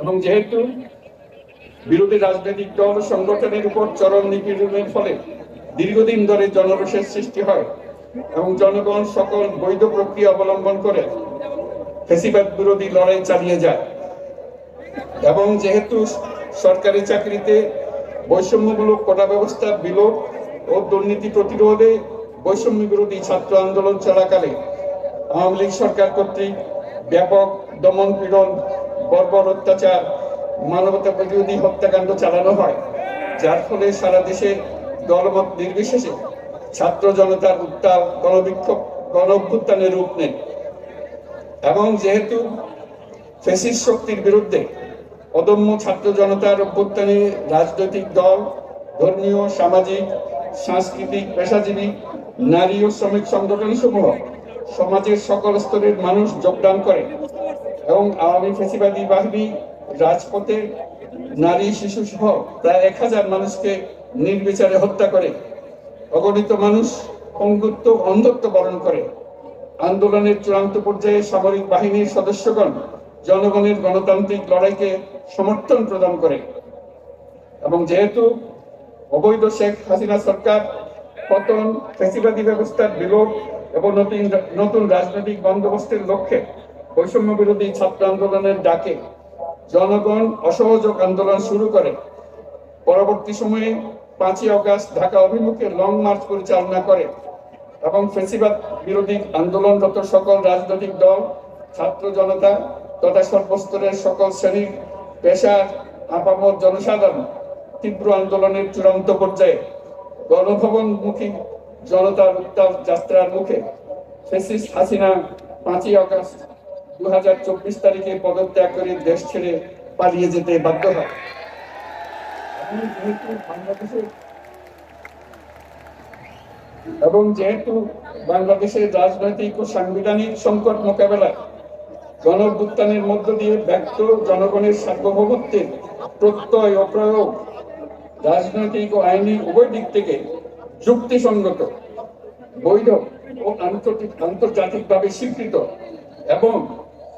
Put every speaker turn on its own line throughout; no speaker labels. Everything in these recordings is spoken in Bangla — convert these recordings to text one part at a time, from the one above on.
এবং যেহেতু বিরোধী রাজনৈতিক দল সংগঠনের উপর চরম নিপীড়নের ফলে দীর্ঘদিন ধরে জনরোষের সৃষ্টি হয় এবং জনগণ সকল বৈধ প্রক্রিয়া অবলম্বন করে ফেসিবাদ বিরোধী লড়াই চালিয়ে যায়। এবং যেহেতু সরকারি চাকরিতে বৈষম্যমূলক কোটা ব্যবস্থা, বিলোপ ও দুর্নীতি প্রতিরোধে বৈষম্য বিরোধী ছাত্র আন্দোলন চলাকালে আওয়ামী লীগ সরকার কর্তৃক ব্যাপক দমন পীড়ন বর্বর অত্যাচার, মানবতা বিরোধী হত্যাকাণ্ড চালানো হয়, যার ফলে সারা দেশে দলমত নির্বিশেষে ছাত্র জনতার উত্তাল গণবিক্ষোভ গণ অভ্যুত্থানের রূপ নেয়। এবং যেহেতু ফেসিস শক্তির বিরুদ্ধে অদম্য ছাত্র জনতার অভ্যুত্থানে রাজনৈতিক দল, ধর্মীয়, সামাজিক, সাংস্কৃতিক, পেশাজীবী, নারী ও শ্রমিক সংগঠন সমূহ সমাজের সকল স্তরের মানুষ যোগদান করে এবং আওয়ামী ফেসিবাদী বাহিনী, রাজপথে নারী, শিশু সহ প্রায় এক হাজার মানুষকে নির্বিচারে হত্যা করে, অগণিত মানুষ পঙ্গুত্ব, অন্ধত্ব বরণ করে। আন্দোলনের চূড়ান্ত পর্যায়ে সামরিক বাহিনীর সদস্যগণ জনগণের গণতান্ত্রিক লড়াইকে সমর্থন প্রদান করে। এবং যেহেতু অবৈধ শেখ হাসিনা সরকার পতন, ফেসিবাদী ব্যবস্থার বিলোপ এবং নতুন নতুন রাজনৈতিক বন্দোবস্তের লক্ষ্যে বৈষম্য বিরোধী ছাত্র আন্দোলনের ডাকে জনগণ অসহযোগ আন্দোলন শুরু করে। পরবর্তী সময়ে পাঁচই অগাস্ট ঢাকা অভিমুখে লং মার্চ পরিচালনা করে এবং ফেসিবাদ বিরোধী আন্দোলনরত সকল রাজনৈতিক দল, ছাত্র জনতা তথা সর্বস্তরের সকল শ্রেণির পেশার আপামর জনসাধারণ তীব্র আন্দোলনের চূড়ান্ত পর্যায়ে গণভবনমুখী জনতার উত্তাপ যাত্রার মুখে ফেসিস হাসিনা পাঁচই আগস্ট দু হাজার চব্বিশ তারিখে পদত্যাগ করে দেশ ছেড়ে পালিয়ে যেতে বাধ্য হয়। এবং যেহেতু বাংলাদেশের রাজনৈতিক ও সাংবিধানিক সংকট মোকাবেলায় গণভুত্থানের মধ্য দিয়ে ব্যক্ত জনগণের সার্বভৌমত্বের প্রত্যয় ও প্রয়োগ রাজনৈতিক ও আইনি উভয় দিক থেকে যুক্তিসঙ্গত, বৈধ ও আন্তর্জাতিকভাবে স্বীকৃত এবং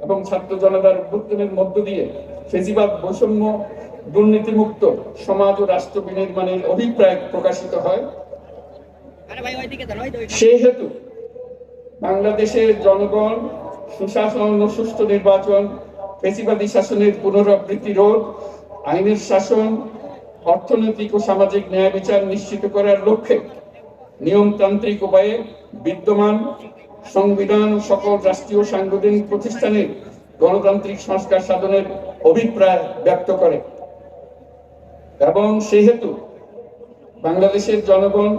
এবং ছাত্র জনতার অভ্যুত্থানের মধ্য দিয়ে ফেসিবাদ বৈষম্য দুর্নীতিমুক্ত সমাজ ও রাষ্ট্র বিনির্মাণের অভিপ্রায় প্রকাশিত হয়। সেই হেতু বাংলাদেশের জনগণ সুশাসন ও সুষ্ঠু নির্বাচন ফেসিবাদী শাসনের পুনরাবৃত্তি রোধ আইনের শাসন অর্থনৈতিক ও সামাজিক ন্যায় বিচার নিশ্চিত করার লক্ষ্যে নিয়মতান্ত্রিক উপায়ে বিদ্যমান সংবিধান সকল রাষ্ট্রীয় সাংবিধানিক প্রতিষ্ঠানের গণতান্ত্রিক সংস্কার সাধনের অভিপ্রায় ব্যক্ত করে। এবং সেহেতু বাংলাদেশের জনগণ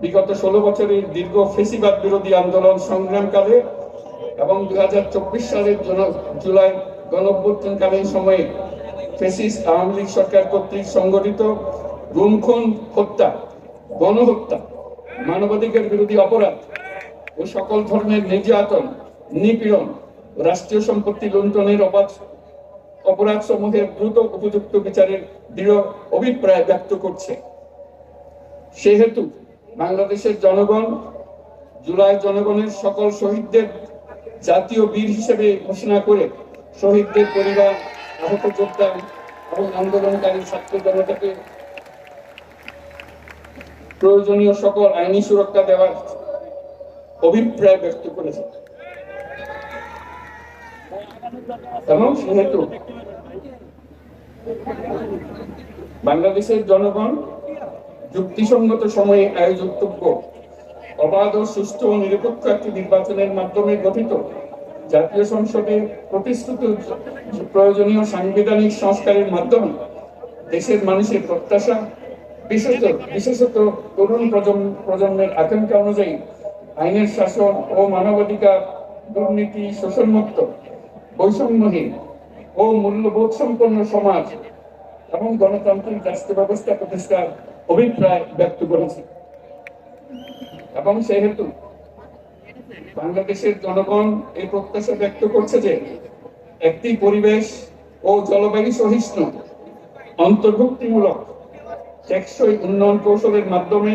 বিগত ষোলো বছরের দীর্ঘ ফেসিবাদ বিরোধী আন্দোলন সংগ্রামকালে এবং দুই হাজার চব্বিশ সালের জুলাই গণঅভ্যুত্থানকালীন সময়ে ফেসিস আওয়ামী লীগ সরকার কর্তৃক সংগঠিত গুমখুন হত্যা, গণহত্যা, মানবাধিকার বিরোধী অপরাধ ও সকল ধর্মের নির্যাতন, নিপীড়ন, রাষ্ট্রীয় সম্পত্তি লুণ্ঠনের অবাধ অপরাধ সমূহের দ্রুত উপযুক্ত বিচারের দৃঢ় অভিপ্রায় ব্যক্ত করছে। সেহেতু বাংলাদেশের জনগণ, জুলাই জনগণের সকল শহীদদের জাতীয় বীর হিসেবে ঘোষণা করে শহীদদের পরিবার, আহত যোদ্ধা এবং আন্দোলনকারী ছাত্র জনতাকে প্রয়োজনীয় সকল আইনি সুরক্ষা দেওয়ার অভিপ্রায় ব্যক্ত করেছে। এবং সেহেতু বাংলাদেশের জনগণ যুক্তিসঙ্গত সময়ে আয়োজিতব্য অবাধ ও সুষ্ঠু ও নিরপেক্ষ একটি নির্বাচনের মাধ্যমে গঠিত জাতীয় সংসদে প্রতিশ্রুত প্রয়োজনীয় সাংবিধানিক সংস্কারের মাধ্যমে দেশের মানুষের প্রত্যাশা, বিশেষত বিশেষত তরুণ প্রজন্ম প্রজন্মের আকাঙ্ক্ষা অনুযায়ী আইনের শাসন ও মানবাধিকার, দুর্নীতি, শোষণমুক্ত, বৈষম্যহীন ও মূল্যবোধ সম্পন্ন সমাজ এবং গণতান্ত্রিক রাষ্ট্র ব্যবস্থা প্রতিষ্ঠার অভিপ্রায় ব্যক্ত করেছে। এবং সেহেতু বাংলাদেশের জনগণ এই প্রত্যাশা ব্যক্ত করছে যে একটি পরিবেশ ও জলবায়ু সহিষ্ণু, অন্তর্ভুক্তিমূলক, টেকসই উন্নয়ন কৌশলের মাধ্যমে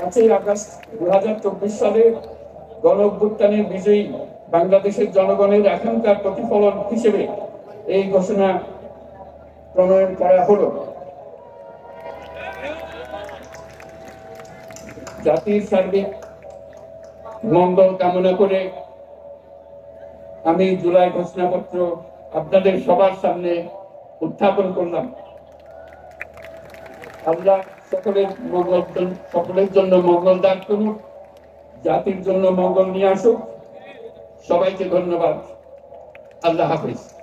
পাঁচই আগস্ট দু হাজার চব্বিশ সালে গণ অভ্যুত্থানের বিজয়ী বাংলাদেশের জনগণের আকাঙ্ক্ষার প্রতিফলন হিসেবে এই ঘোষণা প্রণয়ন করা হলো। জাতির সার্বিক মঙ্গল কামনা করে আমি জুলাই ঘোষণাপত্র আপনাদের সবার সামনে উত্থাপন করলাম। আল্লাহ সকলের মঙ্গল, সকলের জন্য মঙ্গল দান করুন, জাতির জন্য মঙ্গল নিয়ে আসুক। সবাইকে ধন্যবাদ। আল্লাহ হাফিজ।